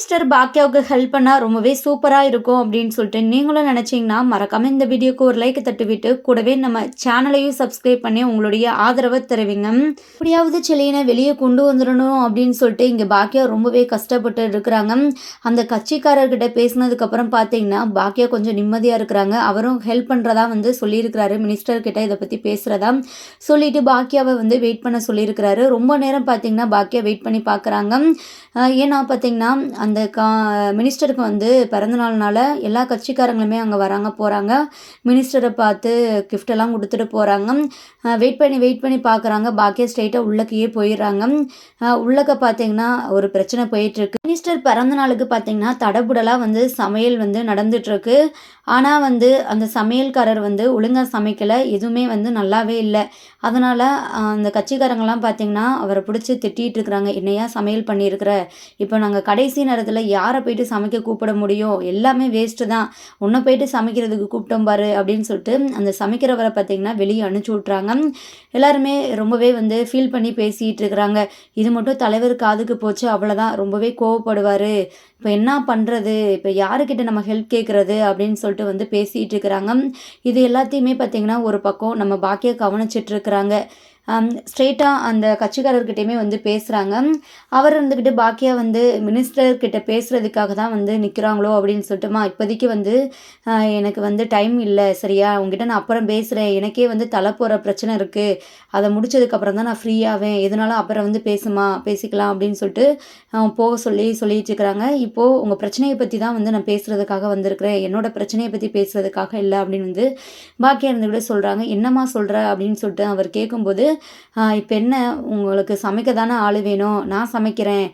Minister பாக்கியாவுக்கு help பண்ணால் ரொம்பவே சூப்பராக இருக்கும் அப்படின்னு சொல்லிட்டு நீங்களும் நினச்சிங்கன்னா மறக்காமல் இந்த வீடியோக்கு ஒரு லைக் தட்டுவிட்டு கூடவே நம்ம சேனலையும் சப்ஸ்கிரைப் பண்ணி உங்களுடைய ஆதரவை தருவீங்க. எப்படியாவது சிலையினை வெளியே கொண்டு வந்துடணும் அப்படின்னு சொல்லிட்டு இங்கே பாக்கியா ரொம்பவே கஷ்டப்பட்டு இருக்கிறாங்க. அந்த கட்சிக்காரர்கிட்ட பேசினதுக்கப்புறம் பார்த்தீங்கன்னா பாக்கியா கொஞ்சம் நிம்மதியாக இருக்கிறாங்க. அவரும் ஹெல்ப் பண்ணுறதா வந்து சொல்லியிருக்கிறாரு. மினிஸ்டர்கிட்ட இதை பற்றி பேசுகிறதா சொல்லிட்டு பாக்கியாவை வந்து வெயிட் பண்ண சொல்லியிருக்கிறாரு. ரொம்ப நேரம் பார்த்தீங்கன்னா பாக்கியா வெயிட் பண்ணி பார்க்குறாங்க ஏன்னா பார்த்தீங்கன்னா அந்த கா மினிஸ்டருக்கு வந்து பிறந்தநாள்னால எல்லா கட்சிக்காரங்களுமே அங்கே வராங்க போகிறாங்க மினிஸ்டரை பார்த்து கிஃப்டெல்லாம் கொடுத்துட்டு போகிறாங்க வெயிட் பண்ணி வெயிட் பண்ணி பார்க்குறாங்க பாக்கிய ஸ்ட்ரைட்டாக உள்ளக்கையே போயிடுறாங்க. உள்ளக்க பார்த்தீங்கன்னா ஒரு பிரச்சனை போயிட்டுருக்கு. மினிஸ்டர் பிறந்த நாளுக்கு பார்த்தீங்கன்னா தடபுடலாக வந்து சமையல் வந்து நடந்துட்டுருக்கு. ஆனால் வந்து அந்த சமையல்காரர் வந்து ஒழுங்காக சமைக்கலை. எதுவுமே வந்து நல்லாவே இல்லை. அதனால் அந்த கட்சிக்காரங்களாம் பார்த்திங்கன்னா அவரை பிடிச்சி திட்டிகிட்டு இருக்கிறாங்க. என்னையா சமையல் பண்ணியிருக்கிற? இப்போ நாங்கள் கடைசி நேரம் நேரத்தில் யாரை போயிட்டு சமைக்க கூப்பிட முடியும் எல்லாமே வேஸ்ட்டு தான். உன்னை போயிட்டு சமைக்கிறதுக்கு கூப்பிட்டோம் பாரு அப்படின்னு சொல்லிட்டு அந்த சமைக்கிறவரை பார்த்திங்கன்னா வெளியே அனுப்பிச்சி விட்றாங்க எல்லாருமே ரொம்பவே வந்து ஃபீல் பண்ணி பேசிகிட்டு இருக்கிறாங்க. இது மட்டும் தலைவர் காதுக்கு போச்சு அவ்வளோதான் ரொம்பவே கோவப்படுவார். இப்போ என்ன பண்ணுறது இப்போ யாருக்கிட்ட நம்ம ஹெல்ப் கேட்குறது அப்படின்னு சொல்லிட்டு வந்து பேசிகிட்டு இருக்கிறாங்க. இது எல்லாத்தையுமே பார்த்திங்கன்னா ஒரு பக்கம் நம்ம பாக்கிய கவனிச்சிட்ருக்கிறாங்க ஸ்ட்ரெயிட்டாக அந்த கட்சிக்காரர்கிட்டையுமே வந்து பேசுகிறாங்க அவர் இருந்துக்கிட்டு பாக்கியா வந்து மினிஸ்டர்கிட்ட பேசுகிறதுக்காக தான் வந்து நிற்கிறாங்களோ அப்படின்னு சொல்லிட்டுமா இப்போதைக்கு வந்து எனக்கு வந்து டைம் இல்லை சரியா? உங்ககிட்ட நான் அப்புறம் பேசுகிறேன் எனக்கே வந்து தலை போகிற பிரச்சனை இருக்குது அதை முடிச்சதுக்கப்புறம் தான் நான் ஃப்ரீயாவேன் எதனாலும் அப்புறம் வந்து பேசுமா? பேசிக்கலாம் அப்படின்னு சொல்லிட்டு போக சொல்லி சொல்லிட்டு இருக்கிறாங்க. இப்போது உங்கள் பிரச்சனையை பற்றி தான் வந்து நான் பேசுகிறதுக்காக வந்திருக்கிறேன். என்னோடய பிரச்சனையை பற்றி பேசுகிறதுக்காக இல்லை அப்படின்னு வந்து பாக்கியா இருந்துக்கிட்டு சொல்கிறாங்க என்னம்மா சொல்கிற அப்படின்னு சொல்லிட்டு அவர் கேட்கும்போது இப்போ என்ன? உங்களுக்கு சமைக்க தானே ஆள் வேணும். நான் சமைக்கிறேன்.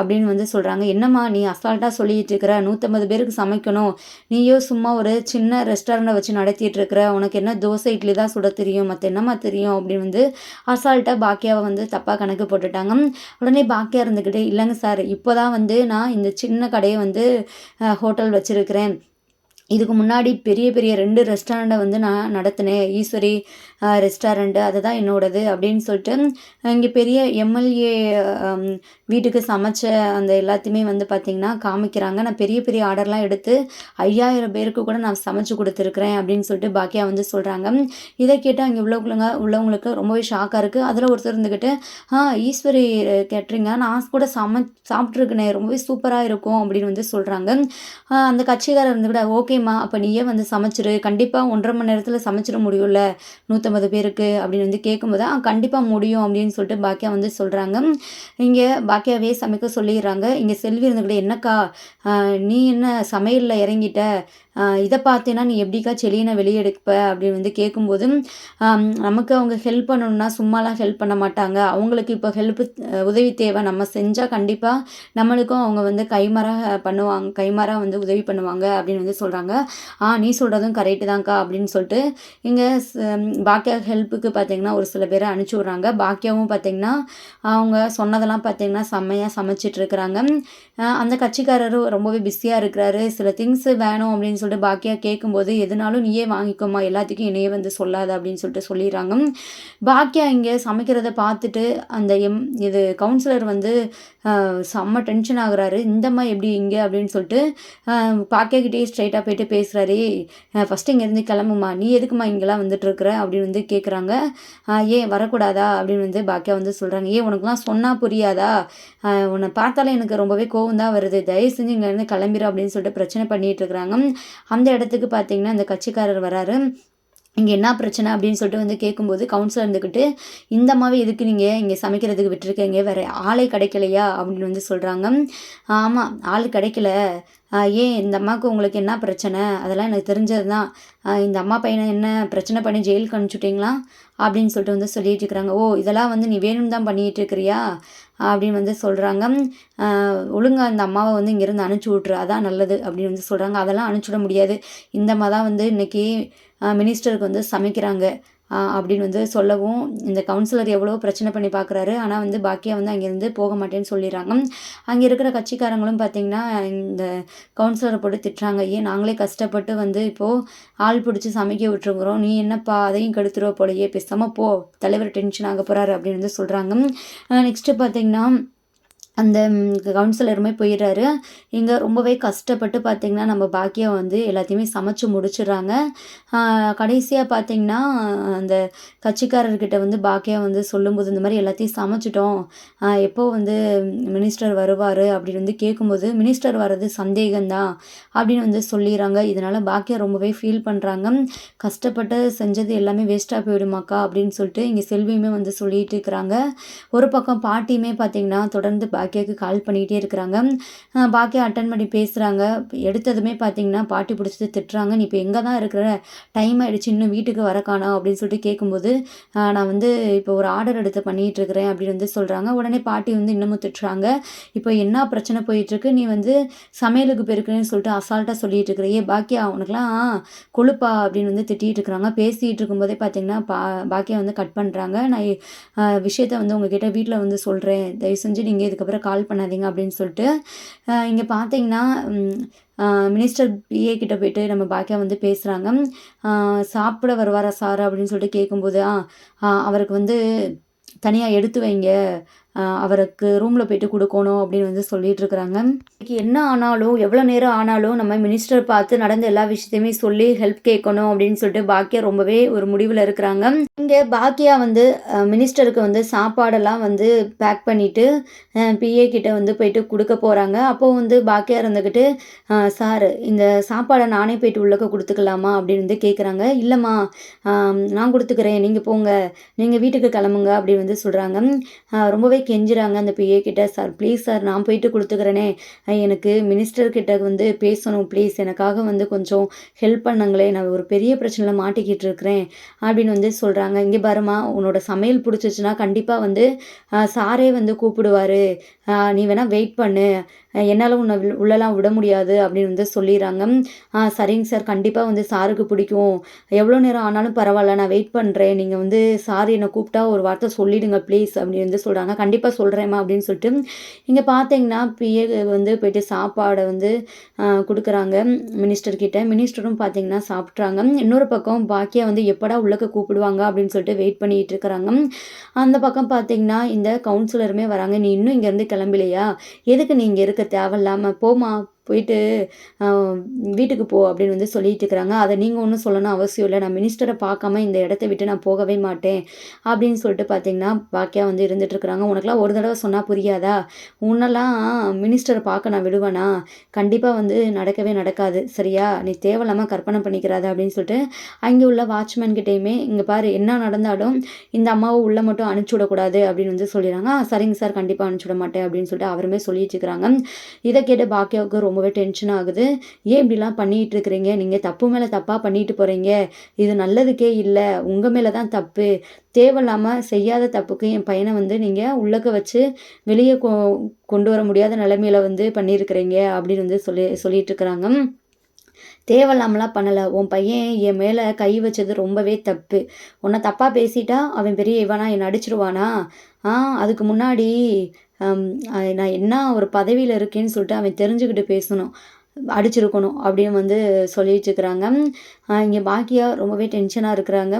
அப்படின்னு வந்து சொல்கிறாங்க என்னம்மா நீ அசால்ட்டாக சொல்லிகிட்டு இருக்கிற? நூற்றம்பது பேருக்கு சமைக்கணும். நீயோ சும்மா ஒரு சின்ன ரெஸ்டாரண்ட்டை வச்சு நடத்திட்டு இருக்கிற? உனக்கு என்ன தோசை இட்லி தான் சுட தெரியும். மற்ற என்னம்மா தெரியும்? அப்படின்னு வந்து அசால்ட்டாக பாக்கியாவை வந்து தப்பாக கணக்கு போட்டுட்டாங்க. உடனே பாக்கியா இருந்துக்கிட்டே இல்லைங்க சார் இப்போ தான் வந்து நான் இந்த சின்ன கடையை வந்து ஹோட்டல் வச்சுருக்கிறேன். இதுக்கு முன்னாடி பெரிய பெரிய ரெண்டு ரெஸ்டாரண்ட்டை வந்து நான் நடத்தினேன். ஈஸ்வரி ரெஸ்டாரண்ட்டு அதுதான் என்னோடது அப்படின்னு சொல்லிட்டு இங்கே பெரிய எம்எல்ஏ வீட்டுக்கு சமைச்ச அந்த எல்லாத்தையுமே வந்து பார்த்திங்கன்னா காமிக்கிறாங்க. நான் பெரிய பெரிய ஆர்டர்லாம் எடுத்து ஐயாயிரம் பேருக்கு கூட நான் சமைச்சு கொடுத்துருக்குறேன் அப்படின்னு சொல்லிட்டு பாக்கியா வந்து சொல்கிறாங்க இதை கேட்டால் அங்கே உள்ளவங்களுங்க உள்ளவங்களுக்கு ரொம்பவே ஷாக்காக இருக்குது அதில் ஒருத்தர் இருந்துக்கிட்டு ஆ ஈஸ்வரி கேட்ரிங்க நான் கூட சமை சாப்பிட்ருக்கேனே ரொம்பவே சூப்பராக இருக்கும். அப்படின்னு வந்து சொல்கிறாங்க அந்த கட்சிக்காரர் இருந்துக்கிட்ட ஓகேம்மா அப்போ நீயே வந்து சமைச்சிரு. கண்டிப்பாக ஒன்றரை மணி நேரத்தில் சமைச்சிட முடியும்ல? நூற்றம்பது பேருக்கு அப்படின்னு வந்து கேட்கும்போது ஆ கண்டிப்பாக முடியும் அப்படின்னு சொல்லிட்டு பாக்கியா வந்து சொல்கிறாங்க இங்கே பாக்கியாவே சமைக்க சொல்லிடுறாங்க. இங்கே செல்வி இருந்துக்கிட்ட என்னக்கா? நீ என்ன சமையலில் இறங்கிட்ட? இதை பார்த்தேன்னா நீ எப்படிக்கா செலியனை வெளியெடுப்ப அப்படின்னு வந்து கேட்கும்போது நமக்கு அவங்க ஹெல்ப் பண்ணணும்னா சும்மாலாம் ஹெல்ப் பண்ண மாட்டாங்க. அவங்களுக்கு இப்போ ஹெல்ப் உதவி தேவை. நம்ம செஞ்சால் கண்டிப்பாக நம்மளுக்கும் அவங்க வந்து கைமாறாக பண்ணுவாங்க கைமாறாக வந்து உதவி பண்ணுவாங்க அப்படின்னு வந்து சொல்கிறாங்க ஆ நீ சொல்கிறதும் கரெக்டு தான்க்கா அப்படின்னு சொல்லிட்டு இங்கே பாக்கியா ஹெல்ப்புக்கு பார்த்தீங்கன்னா ஒரு சில பேரை அனுப்பிச்சி விட்றாங்க. பாக்கியாவும் பார்த்தீங்கன்னா அவங்க சொன்னதெல்லாம் பார்த்தீங்கன்னா செம்மையாக சமைச்சிட்ருக்குறாங்க அந்த கட்சிக்காரரும் ரொம்பவே பிஸியாக இருக்கிறாரு. சில திங்ஸ் வேணும் அப்படின்னு சொல்லிட்டு பாக்கியா கேட்கும்போது எதுனாலும் நீயே வாங்கிக்கோமா எல்லாத்துக்கும் என்னையே வந்து சொல்லாத அப்படின்னு சொல்லிட்டு சொல்லிடுறாங்க. பாக்கியா இங்கே சமைக்கிறத பார்த்துட்டு அந்த எம் இது கவுன்சிலர் வந்து செம்ம டென்ஷன் ஆகுறாரு. இந்தம்மா எப்படி இங்கே? அப்படின்னு சொல்லிட்டு பாக்கியாக்கிட்டே ஸ்ட்ரைட்டாக போயிட்டு பேசுகிறாரு ஃபஸ்ட்டு இங்கேருந்து கிளம்புமா நீ எதுக்குமா இங்கெல்லாம் வந்துட்டுருக்குற? அப்படின்னு வந்து கேட்குறாங்க ஏன் வரக்கூடாதா? அப்படின்னு வந்து பாக்கியா வந்து சொல்கிறாங்க ஏன் உனக்குலாம் சொன்னால் புரியாதா? உன்னை பார்த்தாலே எனக்கு ரொம்பவே கோவம் தான் வருது. தயவு செஞ்சு இங்கேருந்து கிளம்பிடும் அப்படின்னு சொல்லிட்டு பிரச்சனை பண்ணிகிட்டு இருக்கிறாங்க. அந்த இடத்துக்கு பார்த்தீங்கன்னா அந்த கட்சிக்காரர் வராரு. இங்கே என்ன பிரச்சனை அப்படின்னு சொல்லிட்டு வந்து கேட்கும்போது கவுன்சிலர் இருந்துக்கிட்டு இந்த மாதிரி எதுக்கு நீங்கள் இங்கே சமைக்கிறதுக்கு விட்டுருக்கீங்க? வேறு ஆளே கிடைக்கலையா? அப்படின்னு வந்து சொல்கிறாங்க ஆமாம் ஆள் கிடைக்கல. ஏன் இந்த அம்மாவுக்கு உங்களுக்கு என்ன பிரச்சனை? அதெல்லாம் எனக்கு தெரிஞ்சது தான் இந்த அம்மா பையனை என்ன பிரச்சனை பண்ணி ஜெயிலுக்கு அனுப்பிச்சுட்டிங்களா? அப்படின்னு சொல்லிட்டு வந்து சொல்லிட்டு இருக்கிறாங்க. ஓ இதெல்லாம் வந்து நீ வேணும் தான் பண்ணிகிட்டு இருக்கிறியா? அப்படின்னு வந்து சொல்கிறாங்க ஒழுங்காக அந்த அம்மாவை வந்து இங்கேருந்து அனுப்பிச்சி விட்ரு அதான் நல்லது. அப்படின்னு வந்து சொல்கிறாங்க அதெல்லாம் அனுப்பிச்சுட முடியாது. இந்த மாதிரி தான் வந்து இன்றைக்கி மினிஸ்டருக்கு வந்து சமைக்கிறாங்க. அப்படின்னு வந்து சொல்லவும் இந்த கவுன்சிலர் எவ்வளோ பிரச்சனை பண்ணி பார்க்குறாரு. ஆனால் வந்து பாக்கியா வந்து அங்கேருந்து போக மாட்டேன்னு சொல்லிடுறாங்க. அங்கே இருக்கிற கட்சிக்காரங்களும் பார்த்திங்கன்னா இந்த கவுன்சிலரை போட்டு திட்டுறாங்க. ஏன் நாங்களே கஷ்டப்பட்டு வந்து இப்போது ஆள் பிடிச்சி சமைக்க விட்டுருக்குறோம். நீ என்னப்பா அதையும் கெடுத்துருவ போலையே. பேசாமல் போ. தலைவர் டென்ஷன் ஆக போகிறாரு அப்படின்னு வந்து சொல்கிறாங்க நெக்ஸ்ட்டு பார்த்திங்கன்னா அந்த கவுன்சிலருமே போயிடுறாரு. இங்கே ரொம்பவே கஷ்டப்பட்டு பார்த்திங்கன்னா நம்ம பாக்கியா வந்து எல்லாத்தையுமே சமைச்சு முடிச்சிடுறாங்க. கடைசியாக பார்த்திங்கன்னா அந்த கட்சிக்காரர்கிட்ட வந்து பாக்கியா வந்து சொல்லும்போது இந்த மாதிரி எல்லாத்தையும் சமைச்சிட்டோம். எப்போ வந்து மினிஸ்டர் வருவார்? அப்படின்னு வந்து கேட்கும்போது மினிஸ்டர் வர்றது சந்தேகம்தான். அப்படின்னு வந்து சொல்லிடுறாங்க. இதனால் பாக்கியா ரொம்பவே ஃபீல் பண்ணுறாங்க கஷ்டப்பட்டு செஞ்சது எல்லாமே வேஸ்ட்டாக போயிடுமாக்கா? அப்படின்னு சொல்லிட்டு இங்கே செல்வியுமே வந்து சொல்லிட்டு இருக்கிறாங்க. ஒரு பக்கம் பாட்டியுமே பார்த்திங்கன்னா தொடர்ந்து பாக்கியாவுக்கு கால் பண்ணிக்கிட்டே இருக்கிறாங்க. பாக்கியா அட்டன் பண்ணி பேசுகிறாங்க எடுத்ததுமே பார்த்தீங்கன்னா பாட்டி பிடிச்சது திட்டுறாங்க. நீ இப்போ எங்கே தான் இருக்கிற? டைம் ஆகிடுச்சு இன்னும் வீட்டுக்கு வர காணோம் அப்படின்னு சொல்லிட்டு கேட்கும்போது நான் வந்து இப்போ ஒரு ஆர்டர் எடுத்து பண்ணிகிட்டு இருக்கிறேன். அப்படின்னு வந்து சொல்கிறாங்க உடனே பாட்டி வந்து இன்னமும் திட்டுறாங்க. இப்போ என்ன பிரச்சனை போயிட்டுருக்கு? நீ வந்து சமையலுக்கு பெருக்குன்னு சொல்லிட்டு அசால்ட்டாக சொல்லிட்டு இருக்கிறையே. பாக்கியா உனக்குலாம் கொழுப்பா? அப்படின்னு வந்து திட்டிகிட்டு இருக்கிறாங்க. பேசிகிட்டு இருக்கும்போதே பார்த்தீங்கன்னா பா பாக்கியா வந்து கட் பண்ணுறாங்க நான் விஷயத்த வந்து உங்ககிட்ட வீட்டில் வந்து சொல்கிறேன் தயவு செஞ்சு நீங்கள் இதுக்கப்புறம் கால் பண்ணாதீங்க அப்படின்னு சொல்லிட்டு இங்கே பார்த்தீங்கன்னா மினிஸ்டர் பிஏ கிட்ட போயிட்டு நம்ம பாக்கியா வந்து பேசுகிறாங்க சாப்பிட வருவாரா சார் அப்படின்னு சொல்லிட்டு கேட்கும்போது அவருக்கு வந்து தனியாக எடுத்து வைங்க. அவருக்கு ரூமில் போயிட்டு கொடுக்கணும் அப்படின்னு வந்து சொல்லிட்டு இருக்கிறாங்க என்ன ஆனாலும் எவ்வளோ நேரம் ஆனாலும் நம்ம மினிஸ்டர் பார்த்து நடந்த எல்லா விஷயத்தையுமே சொல்லி ஹெல்ப் கேட்கணும் அப்படின்னு சொல்லிட்டு பாக்கியா ரொம்பவே ஒரு முடிவில் இருக்கிறாங்க. இங்கே பாக்கியா வந்து மினிஸ்டருக்கு வந்து சாப்பாடெல்லாம் வந்து பேக் பண்ணிவிட்டு பிஏ கிட்ட வந்து போயிட்டு கொடுக்க போகிறாங்க அப்போது வந்து பாக்கியா இருந்துக்கிட்டு சார் இந்த சாப்பாடை நானே போயிட்டு உள்ளக்க கொடுத்துக்கலாமா? அப்படின்னு வந்து கேட்குறாங்க இல்லைம்மா நான் கொடுத்துக்கிறேன். நீங்கள் போங்க. நீங்கள் வீட்டுக்கு கிளம்புங்க. அப்படின்னு வந்து சொல்கிறாங்க ரொம்பவே கெஞ்சுறாங்க அந்த பிஏ கிட்ட. சார் ப்ளீஸ் சார் நான் போயிட்டு கொடுத்துக்கிறேனே. எனக்கு மினிஸ்டர் கிட்ட வந்து பேசணும் ப்ளீஸ் எனக்காக வந்து கொஞ்சம் ஹெல்ப் பண்ணுங்களேன் நான் ஒரு பெரிய பிரச்சனையில் மாட்டிக்கிட்டு இருக்கிறேன். அப்படின்னு வந்து சொல்கிறாங்க இங்கே பாருமா உன்னோட சமையல் பிடிச்சிச்சுன்னா கண்டிப்பாக வந்து சாரே வந்து கூப்பிடுவார். நீ வேணால் வெயிட் பண்ணு. என்னால் உன்னை உள்ளெல்லாம் விட முடியாது. அப்படின்னு வந்து சொல்லிடுறாங்க. சரிங்க சார். கண்டிப்பாக வந்து சாருக்கு பிடிக்கும். எவ்வளோ நேரம் ஆனாலும் பரவாயில்ல. நான் வெயிட் பண்ணுறேன் நீங்கள் வந்து சார் என்னை கூப்பிட்டா ஒரு வார்த்தை சொல்லிடுங்க ப்ளீஸ் அப்படின்னு வந்து சொல்கிறாங்க கண்டிப்பாக சொல்கிறேம்மா அப்படின்னு சொல்லிட்டு இங்கே பார்த்தீங்கன்னா பிஏ வந்து போயிட்டு சாப்பாடை வந்து கொடுக்குறாங்க. மினிஸ்டர்கிட்ட மினிஸ்டரும் பார்த்தீங்கன்னா சாப்பிட்றாங்க இன்னொரு பக்கம் பாக்கியா வந்து எப்படா உள்ளக்க கூப்பிடுவாங்க அப்படின்னு சொல்லிட்டு வெயிட் பண்ணிகிட்டு இருக்கிறாங்க. அந்த பக்கம் பார்த்தீங்கன்னா இந்த கவுன்சிலருமே வராங்க. நீ இன்னும் இங்கேருந்து கிளம்பலையா? எதுக்கு நீங்கள் இருக்க? தேவையில்லாமல் போமா போயிட்டு வீட்டுக்கு போ அப்படின்னு வந்து சொல்லிட்டு இருக்கிறாங்க. அதை நீங்கள் ஒன்றும் சொல்லணும் அவசியம் இல்லை. நான் மினிஸ்டரை பார்க்காம இந்த இடத்த விட்டு நான் போகவே மாட்டேன் அப்படின்னு சொல்லிட்டு பார்த்தீங்கன்னா பாக்கியா வந்து இருந்துகிட்ருக்குறாங்க உனக்குலாம் ஒரு தடவை சொன்னால் புரியாதா? உன்னெல்லாம் மினிஸ்டரை பார்க்க நான் விடுவேனா? கண்டிப்பாக வந்து நடக்கவே நடக்காது. சரியா? நீ தேவையில்லாமல் கற்பனை பண்ணிக்கிறாத அப்படின்னு சொல்லிட்டு அங்கே உள்ள வாட்ச்மேன் கிட்டேயுமே இங்கே பாரு என்ன நடந்தாலும் இந்த அம்மாவை உள்ளே மட்டும் அனுப்பிச்சி விடக்கூடாது அப்படின்னு வந்து சொல்லிடுறாங்க. சரிங்க சார். கண்டிப்பாக அனுப்பிச்சி விட மாட்டேன் அப்படின்னு சொல்லிட்டு அவருமே சொல்லிட்டு இருக்கிறாங்க. இதை கேட்டு பாக்கியாவுக்கு ரொம்பவே டென்ஷன் ஆகுது. ஏன் இப்படிலாம் பண்ணிகிட்டு இருக்கிறீங்க நீங்கள் தப்பு மேலே தப்பாக பண்ணிட்டு போகிறீங்க இது நல்லதுக்கே இல்லை. உங்கள் மேலே தான் தப்பு. தேவையில்லாமல் செய்யாத தப்புக்கு என் பையனை வந்து நீங்கள் உள்ளக்க வச்சு வெளியே கொ கொண்டு வர முடியாத நிலைமையில வந்து பண்ணியிருக்கிறீங்க அப்படின்னு வந்து சொல்லி சொல்லிட்டு இருக்கிறாங்க தேவையில்லாமலாம் பண்ணலை. உன் பையன் என் மேலே கை வச்சது ரொம்பவே தப்பு. உன்னை தப்பாக பேசிட்டா அவன் பெரிய இவனா என்னை அடிச்சிருவானா? ஆ அதுக்கு முன்னாடி நான் என்ன ஒரு பதவியில் இருக்கேன்னு சொல்லிட்டு அவன் தெரிஞ்சுக்கிட்டு பேசணும் அடிச்சிருக்கணும் அப்படின்னு வந்து சொல்லிட்டுருக்குறாங்க இங்கே பாக்கியா ரொம்பவே டென்ஷனாக இருக்கிறாங்க.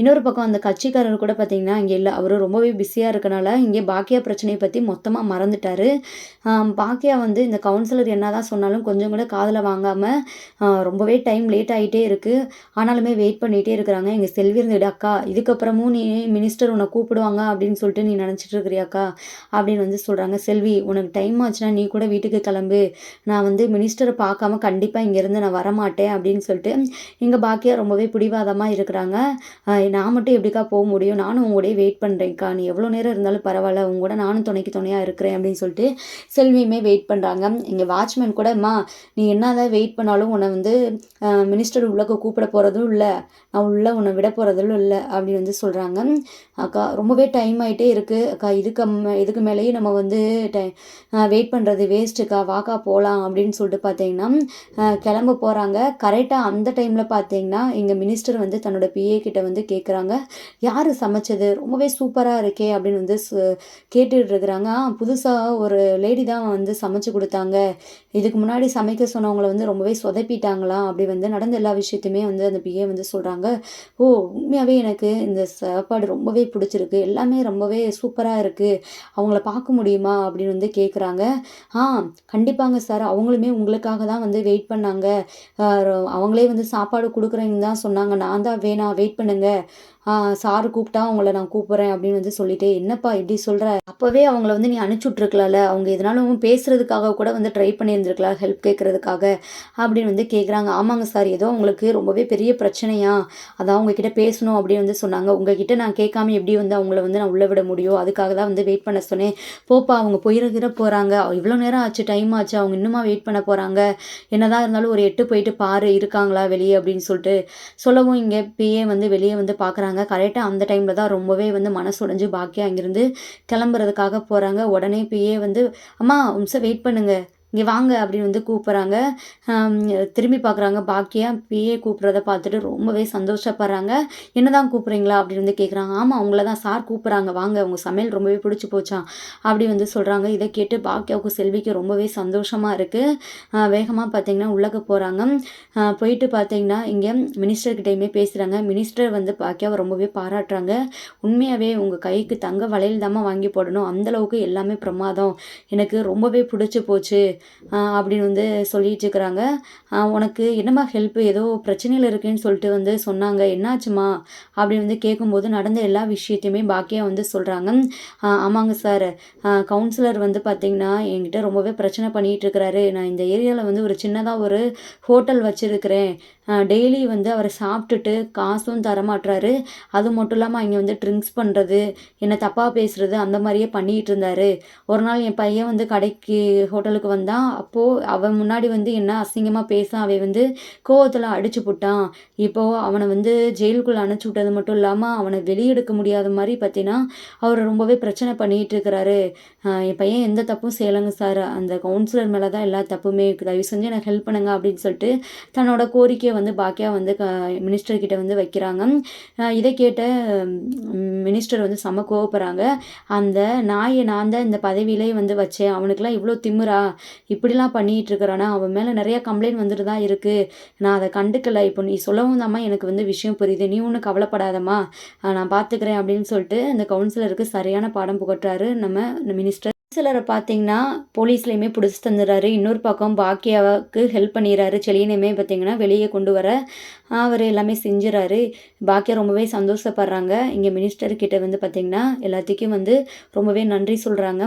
இன்னொரு பக்கம் அந்த கட்சிக்காரர் கூட பார்த்திங்கன்னா இங்கே இல்லை அவர் ரொம்பவே பிஸியாக இருக்கனால இங்கே பாக்கியா பிரச்சனையை பற்றி மொத்தமாக மறந்துட்டார். பாக்கியா வந்து இந்த கவுன்சிலர் என்ன தான் சொன்னாலும் கொஞ்சம் கூட காதில் வாங்காமல் ரொம்பவே டைம் லேட் ஆகிட்டே இருக்குது ஆனாலுமே வெயிட் பண்ணிகிட்டே இருக்கிறாங்க. எங்கள் செல்வி இருந்துட்டு அக்கா இதுக்கப்புறமும் நீ மினிஸ்டர் உன்னை கூப்பிடுவாங்க அப்படின்னு சொல்லிட்டு நீ நினச்சிட்டு இருக்கிறியாக்கா அப்படின்னு வந்து சொல்கிறாங்க செல்வி உனக்கு டைம் ஆச்சுன்னா நீ கூட வீட்டுக்கு கிளம்பு. நான் வந்து மினிஸ்டரை பார்க்காம கண்டிப்பாக இங்கேருந்து நான் வரமாட்டேன் அப்படின்னு சொல்லிட்டு இங்கே பாக்கியா ரொம்பவே பிடிவாதமாக இருக்கிறாங்க. நான் மட்டும் எப்படிக்கா போக முடியும்? நானும் உங்களுடைய வெயிட் பண்ணுறேன்க்கா நீ எவ்வளோ நேரம் இருந்தாலும் பரவாயில்ல. உங்க கூட நானும் துணைக்கு துணையாக இருக்கிறேன் அப்படின்னு சொல்லிட்டு செல்வியுமே வெயிட் பண்ணுறாங்க இங்கே வாட்ச்மேன் கூட அம்மா நீ என்னதான் வெயிட் பண்ணாலும் உன்னை வந்து மினிஸ்டர் உள்ளக்க கூப்பிட போகிறதும் இல்லை. நான் உள்ளே உன்னை விட போகிறதும் இல்லை. அப்படின்னு வந்து சொல்கிறாங்க அக்கா ரொம்பவே டைம் ஆகிட்டே இருக்குது அக்கா இதுக்கு இதுக்கு மேலேயும் நம்ம வந்து டை வெயிட் பண்ணுறது வேஸ்ட்டுக்கா வாக்கா போகலாம் அப்படின்னு சொல்லிட்டு பார்த்தீங்கன்னா கிளம்ப போகிறாங்க கரெக்டாக அந்த டைமில் பார்த்தீங்கன்னா எங்கள் மினிஸ்டர் வந்து தன்னோட பிஏ கிட்ட வந்து கேட்குறாங்க யார் சமைச்சது? ரொம்பவே சூப்பராக இருக்கே அப்படின்னு வந்து சு- கேட்டுட்டு இருக்கிறாங்க. ஆ புதுசாக ஒரு லேடி தான் வந்து சமைச்சு கொடுத்தாங்க. இதுக்கு முன்னாடி சமைக்க சொன்னவங்கள வந்து ரொம்பவே சொதப்பிட்டாங்களாம் அப்படி வந்து நடந்த எல்லா விஷயத்தையுமே வந்து அந்த பிஏ வந்து சொல்கிறாங்க ஓ உண்மையாகவே எனக்கு இந்த சாப்பாடு ரொம்பவே பிடிச்சிருக்கு. எல்லாமே ரொம்பவே சூப்பராக இருக்குது அவங்கள பார்க்க முடியுமா? அப்படின்னு வந்து கேட்குறாங்க ஆ கண்டிப்பாங்க சார். அவங்களுமே உங்களுக்காக தான் வந்து வெயிட் பண்ணாங்க. அவங்களே வந்து சாப்பாடு கொடுக்குறேன்னு தான் சொன்னாங்க. நான் தான் வேணாம் வெயிட் பண்ணுங்க. சார் கூப்பிட்டா அவங்கள நான் கூப்பிட்றேன் அப்படின்னு வந்து சொல்லிட்டு என்னப்பா இப்படி சொல்கிற அப்போவே அவங்கள வந்து நீ அனுப்பிச்சுட்ருக்கலாம்ல அவங்க எதனாலும் பேசுகிறதுக்காக கூட வந்து ட்ரை பண்ணியிருந்துருக்கலாம் ஹெல்ப் கேட்குறதுக்காக அப்படின்னு வந்து கேட்குறாங்க ஆமாங்க சார் ஏதோ உங்களுக்கு ரொம்பவே பெரிய பிரச்சனையா? அதான் உங்ககிட்ட பேசணும் அப்படின்னு வந்து சொன்னாங்க. உங்ககிட்ட நான் கேட்காம எப்படி வந்து அவங்கள வந்து நான் உள்ளே விட முடியும்? அதுக்காக தான் வந்து வெயிட் பண்ண சொன்னேன். போப்பா அவங்க போயிருக்கிற போகிறாங்க இவ்வளோ நேரம் ஆச்சு டைம் ஆச்சு. அவங்க இன்னுமா வெயிட் பண்ண போகிறாங்க என்னதான் இருந்தாலும் ஒரு எட்டு போயிட்டு பாரு இருக்காங்களா வெளியே? அப்படின்னு சொல்லிட்டு சொல்லவும் இங்கே பிஏ வந்து வெளியே வந்து பார்க்குறாங்க கரெக்டாக அந்த டைமில் தான் ரொம்பவே வந்து மனசு உடைஞ்சு பாக்கியா அங்கேருந்து கிளம்புறதுக்காக போகிறாங்க உடனே போயே வந்து அம்மா நிமிஷம் வெயிட் பண்ணுங்க. இங்கே வாங்க அப்படின்னு வந்து கூப்பிட்றாங்க. திரும்பி பார்க்குறாங்க. பாக்கியா பிஏ கூப்பிட்றத பார்த்துட்டு ரொம்பவே சந்தோஷப்படுறாங்க. என்ன தான் கூப்பிட்றீங்களா அப்படின்னு வந்து கேட்குறாங்க ஆமாம் அவங்கள தான் சார் கூப்பிட்றாங்க. வாங்க அவங்க சமையல் ரொம்பவே பிடிச்சி போச்சாம் அப்படி வந்து சொல்கிறாங்க இதை கேட்டு பாக்கியாவுக்கு செல்விக்கு ரொம்பவே சந்தோஷமாக இருக்குது வேகமாக பார்த்தீங்கன்னா உள்ளக்க போகிறாங்க போயிட்டு பார்த்தீங்கன்னா இங்கே மினிஸ்டர்கிட்டையுமே பேசுகிறாங்க மினிஸ்டர் வந்து பாக்கியாவை ரொம்பவே பாராட்டுறாங்க. உண்மையாகவே உங்கள் கைக்கு தங்க வளையல் தாம்மா வாங்கி போடணும். அந்தளவுக்கு எல்லாமே பிரமாதம். எனக்கு ரொம்பவே பிடிச்சி போச்சு. அப்படின்னு வந்து சொல்லிட்டு இருக்கிறாங்க உனக்கு என்னம்மா ஹெல்ப் ஏதோ பிரச்சனையில் இருக்குன்னு சொல்லிட்டு வந்து சொன்னாங்க. என்னாச்சுமா அப்படின்னு வந்து கேட்கும்போது நடந்த எல்லா விஷயத்தையுமே பாக்கியா வந்து சொல்கிறாங்க ஆமாங்க சார். கவுன்சிலர் வந்து பார்த்தீங்கன்னா என்கிட்ட ரொம்பவே பிரச்சனை பண்ணிகிட்டு இருக்கிறாரு. நான் இந்த ஏரியாவில் வந்து ஒரு சின்னதாக ஒரு ஹோட்டல் வச்சுருக்கிறேன். டெய்லி வந்து அவர் சாப்பிட்டுட்டு காசும் தரமாட்டுறாரு அது மட்டும் இல்லாமல் இங்கே வந்து ட்ரிங்க்ஸ் பண்ணுறது என்னை தப்பாக பேசுறது அந்த மாதிரியே பண்ணிகிட்டு இருந்தாரு. ஒரு நாள் என் பையன் வந்து கடைக்கு ஹோட்டலுக்கு வந்தான் அப்போது அவன் முன்னாடி வந்து என்ன அசிங்கமாக பேச அவன் வந்து கோவத்தில் அடிச்சு போட்டான். இப்போது அவனை வந்து ஜெயிலுக்குள்ளே அனுப்பிச்சி விட்டது மட்டும் இல்லாமல் அவனை வெளியெடுக்க முடியாத மாதிரி பார்த்தீங்கன்னா அவர் ரொம்பவே பிரச்சனை பண்ணிகிட்டு இருக்கிறாரு. என் பையன் எந்த தப்பும் செய்யலைங்க சார். அந்த கவுன்சிலர் மேலே தான் எல்லா தப்புமே இருக்குது தயவு செஞ்சு எனக்கு ஹெல்ப் பண்ணுங்க அப்படின்னு சொல்லிட்டு தன்னோட கோரிக்கையை வந்து பாக்கியா வந்து க மினிஸ்டர் கிட்ட வந்து வைக்கிறாங்க. இதை கேட்ட மினிஸ்டர் வந்து செம கோவப்படுறாங்க. அந்த நாயை நான் தான் இந்த பதவியிலே வந்து வச்சேன். அவனுக்குலாம் இவ்வளோ திமிரா? இப்படிலாம் பண்ணிகிட்டு இருக்கிறானா? அவன் மேலே நிறைய கம்ப்ளைண்ட் வந்துட்டு தான் இருக்குது நான் அதை கண்டுக்கல. இப்போ நீ சொல்லவும் தாம்மா எனக்கு வந்து விஷயம் புரியுது. நீ ஒன்றும் கவலைப்படாதம்மா. நான் பார்த்துக்கிறேன் அப்படின்னு சொல்லிட்டு அந்த கவுன்சிலருக்கு சரியான பாடம் புகட்டுறாரு நம்ம மினிஸ்டர் சிலரை பார்த்தீங்கன்னா போலீஸ்லையுமே பிடிச்சி தந்துடுறாரு. இன்னொரு பக்கம் பாக்கியாவுக்கு ஹெல்ப் பண்ணிடுறாரு. செலியனையுமே பார்த்தீங்கன்னா வெளியே கொண்டு வர அவர் எல்லாமே செஞ்சுறாரு பாக்கியா ரொம்பவே சந்தோஷப்படுறாங்க. இங்கே மினிஸ்டர்கிட்ட வந்து பார்த்தீங்கன்னா எல்லாத்துக்கும் வந்து ரொம்பவே நன்றி சொல்கிறாங்க